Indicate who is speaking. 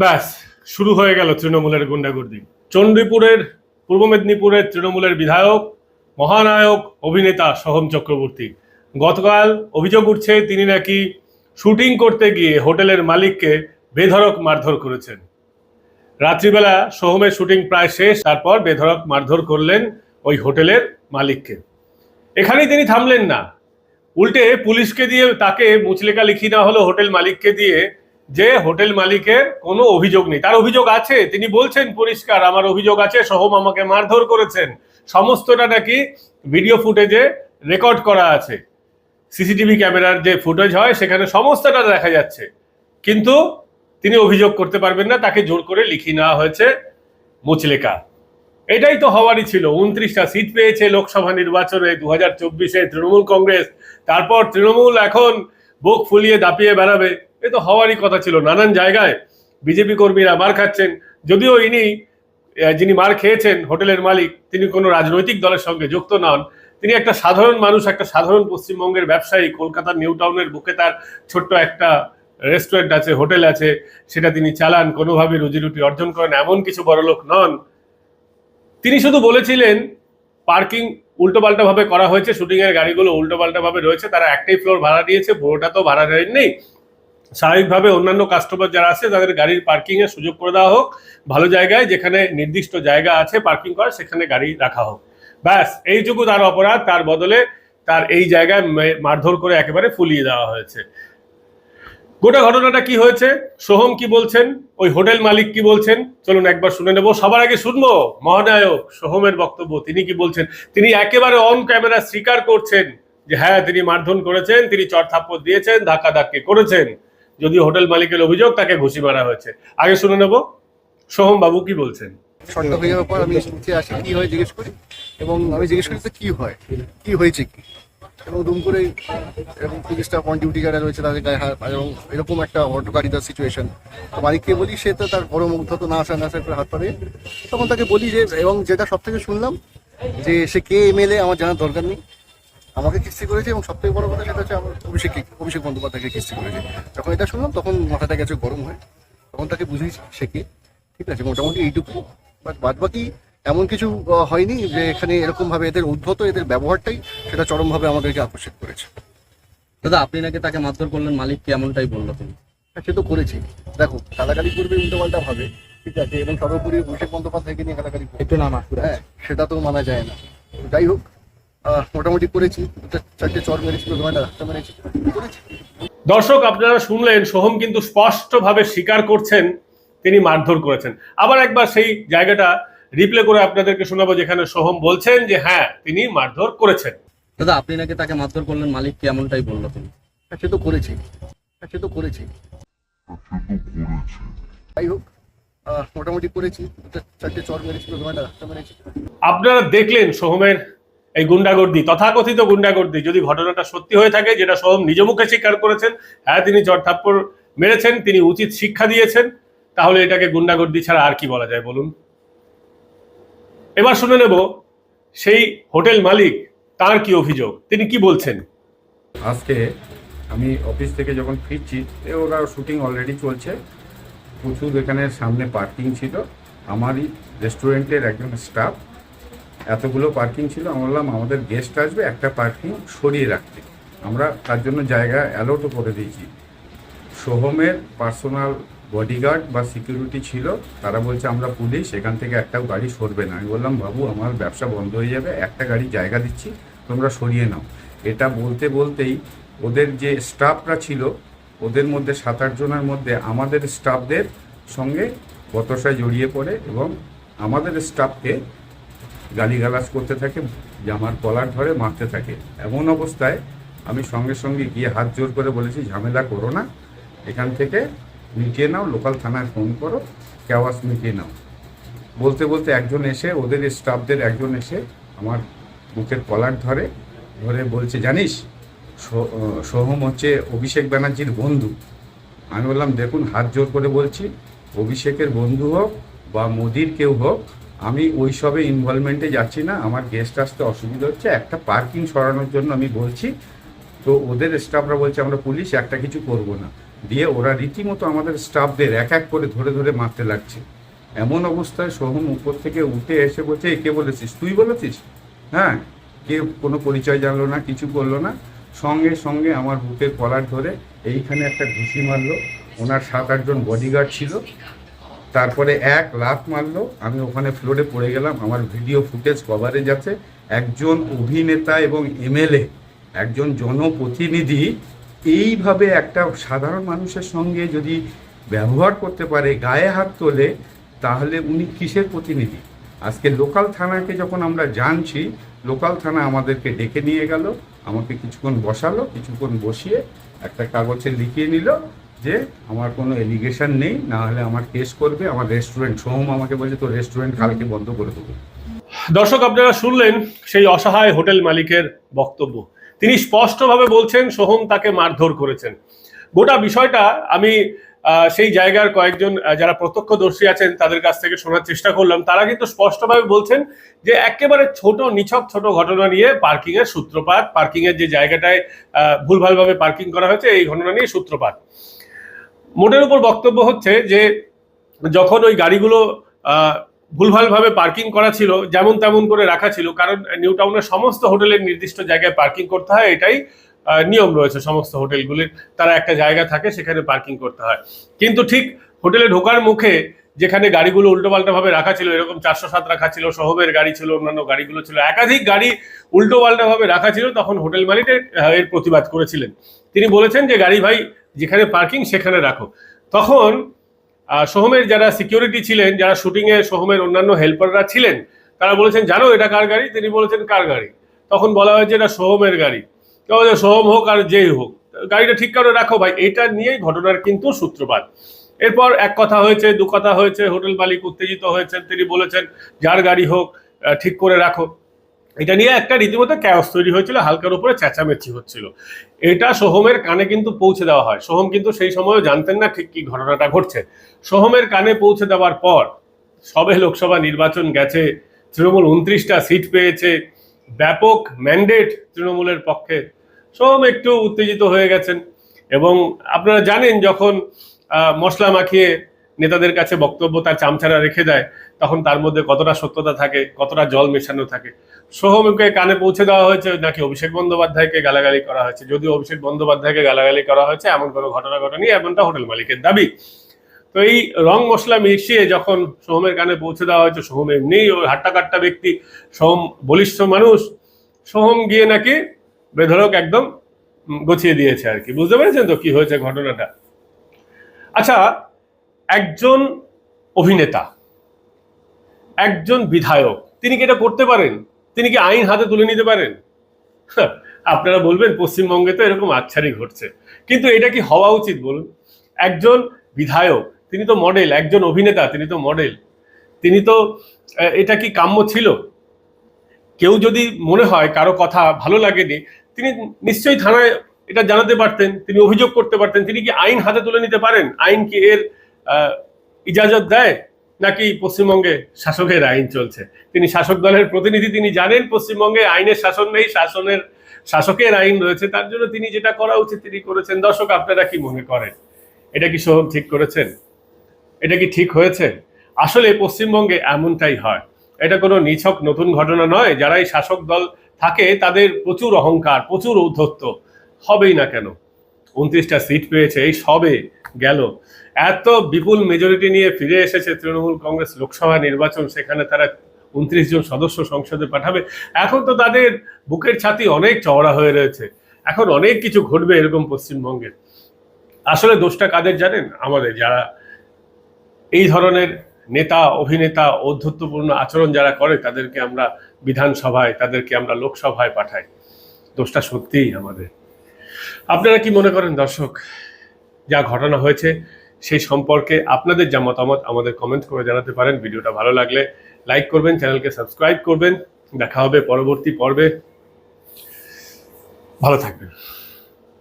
Speaker 1: ব্যাস, শুরু হয়ে গেল তৃণমূলের গুন্ডাগুর্দি। চণ্ডীপুরের পূর্ব মেদিনীপুরের তৃণমূলের বিধায়ক, মহানায়ক, অভিনেতা সোহম চক্রবর্তী। গতকাল অভিযোগ উঠছে তিনি নাকি শুটিং করতে গিয়ে হোটেলের মালিককে বেধড়ক মারধর করেছেন। রাত্রিবেলা সোহমের শুটিং প্রায় শেষ, তারপর বেধড়ক মারধর করলেন ওই হোটেলের মালিককে। এখানেই তিনি থামলেন না। উল্টে পুলিশকে দিয়ে তাকে মুচলেকা লিখিয়ে দেওয়া হলো হোটেল মালিককে দিয়ে। যে হোটেল মালিকের কোনো অভিযোগ নেই। তার অভিযোগ আছে, তিনি বলছেন পরিষ্কার, আমার অভিযোগ আছে, সোহম আমাকে মারধর করেছেন। সমস্তটা নাকি ভিডিও ফুটেজে রেকর্ড করা আছে। সিসিটিভি ক্যামেরার যে ফুটেজ হয়, সেখানে সমস্তটা দেখা যাচ্ছে। কিন্তু তিনি অভিযোগ করতে পারবেন না, তাকে জোর করে লিখিয়ে নেওয়া হয়েছে মুচলেকা। এটাই তো হওয়ারই ছিল। উনত্রিশটা সিট পেয়েছে লোকসভা নির্বাচনে দু হাজার চব্বিশে তৃণমূল কংগ্রেস। তারপর তৃণমূল এখন বুক ফুলিয়ে দাপিয়ে বেড়াবে। এ তো হওয়ারই কথা ছিল। নানান জায়গায় বিজেপি কর্মীরা মার খাচ্ছেন। যদিও ইনি যিনি মার খেয়েছেন হোটেলের মালিক, তিনি কোনো রাজনৈতিক দলের সঙ্গে যুক্ত নন। তিনি একটা সাধারণ মানুষ, একটা সাধারণ পশ্চিমবঙ্গের ব্যবসায়ী। কলকাতার নিউ টাউনের বুকে তার ছোট্ট একটা রেস্টুরেন্ট আছে, হোটেল আছে, সেটা তিনি চালান, কোনোভাবে রুজি রুটি অর্জন করেন, এমন কিছু বড়লোক নন। তিনি শুধু বলেছিলেন, পার্কিং উল্টোপাল্টা ভাবে করা হয়েছে, শুটিংয়ের গাড়িগুলো উল্টোপাল্টা ভাবে রয়েছে, তারা একটাই ফ্লোর ভাড়া দিয়েছে, পুরোটা তো ভাড়া দেয়নি স্বাভাবিকভাবে অন্যান্য কাস্টমার যারা আছে, তাদের গাড়ির পার্কিং এর সুযোগ করে দেওয়া হোক, ভালো জায়গায় যেখানে নির্দিষ্ট জায়গা আছে পার্কিং করার, সেখানে গাড়ি রাখা হোক। ব্যাস, এইটুকু তার অপরাধ, তার বদলে তার এই জায়গায় মারধর করে একেবারে ফুলিয়ে দেওয়া হয়েছে। গোটা ঘটনাটা কি হয়েছে? সোহম কি বলছেন? ওই হোটেল মালিক কি বলছেন? চলুন একবার শুনে নেব। সবার আগে শুনব, মহানায়ক সোহমের বক্তব্য, তিনি কি বলছেন? তিনি একেবারে অন ক্যামেরা স্বীকার করছেন যে হ্যাঁ তিনি মারধর করেছেন, তিনি চড়থাপ্পড় দিয়েছেন ধাক্কা ধাক্কি করেছেন। যদি হোটেল মালিকের অভিযোগ তাকে ঘুষি মারা হয়েছে। আগে শুনে নেব, সোহম বাবু কি বলছেন?
Speaker 2: হয়ে যাওয়ার পর আমি আসি হয় জিজ্ঞেস করি, এবং আমি জিজ্ঞেস করি হয় হয়েছে কি? এবং দুম করে ডিউটি যারা রয়েছে তাদের গায়ে হাত, এবং এরকম একটা সিচুয়েশন তো বলি, সে তো তার বড় না না হাত পাড়ে তখন তাকে বলি যে, এবং যেটা সব থেকে শুনলাম, যে সে কে এমএলএ আমার জানার দরকার নেই। আমাকে কিস্তি করেছে এবং সব থেকে বড় কথা সেটা হচ্ছে আমার অভিষেক অভিষেক বন্দ্যোপাধ্যায়কে কিস্তি করেছে। যখন এটা শুনলাম তখন মাথাটা গেছে গরম হয়। তখন তাকে বুঝিয়েছি শেখে ঠিক আছে মোটামুটি এইটুকু। বাট বাদ বাকি এমন কিছু হয়নি যে এখানে এরকম ভাবে এদের উদ্ভূত এদের ব্যবহারটাই সেটা চরমভাবে আমাদেরকে আকর্ষিত করেছে।
Speaker 3: দাদা আপনি নাকি তাকে মারধর করলেন? মালিককে এমনটাই বলল তুমি।
Speaker 2: হ্যাঁ, সে তো করেছি। দেখো কালাকালি করবে উল্টো পাল্টা ভাবে ঠিক আছে এবং সর্বোপরি অভিষেক বন্দ্যোপাধ্যায়কে নিয়ে গালাগালি করবে।
Speaker 3: একটু নামা
Speaker 2: হ্যাঁ সেটা তো মানা যায় না। যাই হোক মোটামুটি করেছি। চারটে চর মেরেছি ঘণ্টা রাস্তা মেরেছি করেছি
Speaker 1: দর্শক আপনারা শুনলেন সোহম কিন্তু স্পষ্টভাবে স্বীকার করছেন তিনি মারধর করেছেন। আবার একবার সেই জায়গাটা রিপ্লে করে আপনাদেরকে শোনাবো যেখানে সোহম বলছেন যে হ্যাঁ তিনি মারধর করেছেন।
Speaker 3: দাদা আপনি নাকি তাকে মারধর করলেন? মালিককে এমনটাই বলল তুমি?
Speaker 2: হ্যাঁ, সে তো করেছি। হ্যাঁ, সে তো করেছি। যাই হোক মোটামুটি করেছি। চারটে চর মেরেছি ঘণ্টা রাস্তা মেরেছি
Speaker 1: আপনারা দেখলেন সোহমের এই গুন্ডাগর্দি, তথাকথিত গুন্ডাগর্দি, যদি ঘটনাটা সত্যি হয়ে থাকে, যেটা সোহম নিজ মুখে স্বীকার করেছেন হ্যাঁ তিনি চড়থাপ্পড় মেরেছেন, তিনি উচিত শিক্ষা দিয়েছেন, তাহলে এটাকে গুন্ডাগর্দি ছাড়া আর কি বলা যায় বলুন? এবার শুনে নেব, সেই হোটেল মালিক, তার কি অভিযোগ? তিনি কি বলছেন?
Speaker 4: আজকে আমি অফিস থেকে যখন ফিরছি ওরা শুটিং অলরেডি চলছে, প্রচুর এখানে সামনে পার্কিং ছিল, আমারই রেস্টুরেন্টের একজন স্টাফ এতগুলো পার্কিং ছিল, আমি বললাম, আমাদের গেস্ট আসবে, একটা পার্কিং সরিয়ে রাখতে। আমরা তার জন্য জায়গা অ্যালোটও করে দিয়েছি। সোহমের পার্সোনাল বডিগার্ড বা সিকিউরিটি ছিল, তারা বলছে, আমরা পুলিশ এখান থেকে একটাও গাড়ি সরবে না। আমি বললাম, বাবু, আমার ব্যবসা বন্ধ হয়ে যাবে, একটা গাড়ি জায়গা দিচ্ছি, তোমরা সরিয়ে নাও। এটা বলতে বলতেই ওদের যে স্টাফরা ছিল, ওদের মধ্যে সাত আট জনের মধ্যে আমাদের স্টাফদের সঙ্গে বতসায় জড়িয়ে পড়ে এবং আমাদের স্টাফকে গালিগালাজ করতে থাকে, জামার কলার ধরে মারতে থাকে। এমন অবস্থায় আমি সঙ্গে সঙ্গে গিয়ে হাত জোর করে বলেছি, ঝামেলা করো না, এখান থেকে মিটিয়ে নাও, লোকাল থানায় ফোন করো ক্যাওয়াস মিটিয়ে নাও। বলতে বলতে একজন এসে, ওদের স্টাফদের একজন এসে আমার বুকের কলার ধরে ধরে বলছে, জানিস সোহম হচ্ছে অভিষেক ব্যানার্জির বন্ধু। আমি বললাম, দেখুন, হাত জোর করে বলছি, অভিষেকের বন্ধু হোক বা মোদির কেউ হোক আমি ওই সবে ইনভলভমেন্টে যাচ্ছি না, আমার গেস্ট আসতে অসুবিধা হচ্ছে, একটা পার্কিং সরানোর জন্য আমি বলছি। তো ওদের স্টাফরা বলছে, আমরা পুলিশ একটা কিছু করব না। দিয়ে ওরা রীতিমতো আমাদের স্টাফদের এক এক করে ধরে ধরে মারতে লাগছে। এমন অবস্থায় সোহম উপর থেকে উঠে এসে বলছে, "এ, কে বলেছিস? তুই বলেছিস? হ্যাঁ কে কোনো পরিচয় জানলো না, কিছু করল না। সঙ্গে সঙ্গে আমার বুকের কলার ধরে এইখানে একটা ঘুষি মারলো। ওনার সাত, আটজন বডিগার্ড ছিল। তারপরে এক লাফ মারলো, আমি ওখানে ফ্লোরে পড়ে গেলাম, আমার ভিডিও ফুটেজ কভারেজ আছে। একজন অভিনেতা এবং এমএলএ একজন জনপ্রতিনিধি, এইভাবে একটা সাধারণ মানুষের সঙ্গে যদি ব্যবহার করতে পারে, গায়ে হাত তোলে, তাহলে উনি কিসের প্রতিনিধি? আজকে লোকাল থানাকে যখন আমরা জানছি লোকাল থানা আমাদেরকে ডেকে নিয়ে গেল, আমাকে কিছুক্ষণ বসালো, কিছুক্ষণ বসিয়ে একটা কাগজে লিখিয়ে নিল যে আমার কোনো এলিগেশন নেই, না হলে আমার কেস করবে, আমার রেস্টুরেন্ট সোহম আমাকে বলছে তো রেস্টুরেন্ট কালকে বন্ধ করে দেবো।
Speaker 1: দর্শক, আপনারা শুনলেন সেই অসহায় হোটেল মালিকের বক্তব্য। তিনি স্পষ্টভাবে বলছেন, সোহম তাকে মারধর করেছেন। গোটা বিষয়টা আমি সেই জায়গার কয়েকজন যারা প্রত্যক্ষদর্শী আছেন, তাদের কাছ থেকে শোনার চেষ্টা করলাম। তারা কিন্তু স্পষ্টভাবে বলছেন যে, একেবারে ছোট, নিছক, ছোট ঘটনা নিয়ে পার্কিং এর সূত্রপাত পার্কিং এর যে জায়গাটায় ভুলভালভাবে পার্কিং করা হয়েছে, এই ঘটনা নিয়ে সূত্রপাত। মোটের উপর বক্তব্য হচ্ছে যে যখন ওই গাড়িগুলো ভুলভালভাবে পার্কিং করা ছিল, যেমন তেমন করে রাখা ছিল, কারণ নিউ টাউনের সমস্ত হোটেলের নির্দিষ্ট জায়গায় পার্কিং করতে হয়, এটাই নিয়ম রয়েছে সমস্ত হোটেলগুলির, তারা একটা জায়গা থাকে সেখানে পার্কিং করতে হয়। কিন্তু ঠিক হোটেলে ঢোকার মুখে যেখানে গাড়িগুলো উল্টোপাল্টা ভাবে রাখা ছিল, এরকম চারশো সাত রাখা ছিল, সহবের গাড়ি ছিল, অন্যান্য গাড়িগুলো ছিল, একাধিক গাড়ি উল্টো পাল্টা রাখা ছিল, তখন হোটেল মালিক এর- এর প্রতিবাদ করেছিলেন। তিনি বলেছেন যে, গাড়ি ভাই যেখানে পার্কিং সেখানে রাখো। তখন সোহমের যারা সিকিউরিটি ছিলেন, যারা শুটিং এ সোহমের অন্যান্য হেল্পাররা ছিলেন, তারা বলেছেন, জানো এটা কার গাড়ি? তিনি বলেছেন, কার গাড়ি? তখন বলা হয়েছে, এটা সোহমের গাড়ি। সোহম হোক আর যেই হোক, গাড়িটা ঠিক করে রাখো ভাই, এটা নিয়েই ঘটনার কিন্তু সূত্রপাত। এরপর এক কথা হয়েছে, দু কথা হয়েছে, হোটেল মালিক উত্তেজিত হয়েছেন, তিনি বলেছেন, যার গাড়ি হোক ঠিক করে রাখো। এটা নিয়ে একটা রীতিমতো ক্যাওস তৈরি হয়েছিল, হালকার উপরে চেঁচামেচি হচ্ছিল। এটা সোহমের কানে কিন্তু পৌঁছে দেওয়া হয়। সোহম কিন্তু সেই সময় জানতেন না ঠিক কি ঘটনাটা ঘটছে। সোহমের কানে পৌঁছে দেওয়ার পর সবে লোকসভা নির্বাচন গেছে, তৃণমূল উনত্রিশটা সিট পেয়েছে, ব্যাপক ম্যান্ডেট তৃণমূলের পক্ষে। সোহম একটু উত্তেজিত হয়ে গেছেন এবং আপনারা জানেন যখন মশলা মাখিয়ে নেতাদের কাছে বক্তব্য তার চামচারা রেখে দেয়, তখন তার মধ্যে কতটা সত্যতা থাকে, কতটা জল মেশানো থাকে। সোহমকে কানে পৌঁছে দেওয়া হয়েছে নাকি অভিষেক বন্দ্যোপাধ্যায়কে গালাগালি করা হয়েছে? যদিও অভিষেক বন্দ্যোপাধ্যায়কে গালাগালি করা হয়েছে, এমন কোনো ঘটনা ঘটেনি, এমনটা হোটেল মালিকের দাবি। তো এই রং মশলা মিশিয়ে যখন সোহমের কানে পৌঁছে দেওয়া হয়েছে, সোহম এমনি ওই হাট্টা কাট্টা ব্যক্তি, সোহম বলিষ্ঠ মানুষ, সোহম গিয়ে নাকি বেধরক একদম গছিয়ে দিয়েছে আর কি। বুঝতে পেরেছেন তো কি হয়েছে ঘটনাটা? আচ্ছা একজন অভিনেতা একজন বিধায়ক তিনি কি এটা করতে পারেন? তিনি কি আইন হাতে তুলে নিতে পারেন? হ্যাঁ, আপনারা বলবেন পশ্চিমবঙ্গে তো এরকম আচ্ছারি ঘটছে। কিন্তু এটা কি হওয়া উচিত বলুন? একজন বিধায়ক তিনি তো মডেল একজন অভিনেতা তিনি তো মডেল তিনি তো এটা কি কাম্য ছিল? কেউ যদি মনে হয় কারও কথা ভালো লাগেনি তিনি নিশ্চয়ই থানায় এটা জানাতে পারতেন তিনি অভিযোগ করতে পারতেন তিনি কি আইন হাতে তুলে নিতে পারেন? আইন কি এর ইজাজত দেয় নাকি পশ্চিমবঙ্গে শাসকের আইন চলছে? তিনি শাসক দলের প্রতিনিধি, তিনি জানেন পশ্চিমবঙ্গে আইনের শাসন নেই, শাসনের, শাসকের আইন রয়েছে, তার জন্য তিনি যেটা করা উচিত তিনি করেছেন। দর্শক, আপনারা কি মনে করেন? এটা কি সোহম ঠিক করেছেন? এটা কি ঠিক হয়েছে? আসলে পশ্চিমবঙ্গে এমনটাই হয়। এটা কোনো নিছক নতুন ঘটনা নয়। যারাই শাসক দল থাকে, তাদের প্রচুর অহংকার, প্রচুর ঔদ্ধত্য। হবেই না কেন? উনত্রিশটা সিট পেয়েছে, এই সবে গেল। এত বিপুল মেজরিটি নিয়ে ফিরে এসেছে তৃণমূল কংগ্রেস লোকসভা নির্বাচন, সেখানে তারা উনত্রিশ জন সদস্য সংসদে পাঠাবে। এখন তো তাদের বুকের ছাতি অনেক চওড়া হয়ে রয়েছে। এখন অনেক কিছু ঘটবে এরকম পশ্চিমবঙ্গে। আসলে দোষটা কাদের জানেন? আমাদের যারা এই ধরনের নেতা, অভিনেতা ঔদ্ধত্যপূর্ণ আচরণ যারা করে, তাদেরকে আমরা বিধানসভায়, তাদেরকে আমরা লোকসভায় পাঠাই। দোষটা সত্যিই আমাদের। আপনারা কি মনে করেন দর্শক, যা ঘটনা হয়েছে সেই সম্পর্কে আপনাদের যা মতামত আমাদের কমেন্ট করে জানাতে পারেন। ভিডিওটা ভালো লাগলে লাইক করবেন, চ্যানেলকে সাবস্ক্রাইব করবেন। দেখা হবে পরবর্তী পর্বে। ভালো থাকবেন।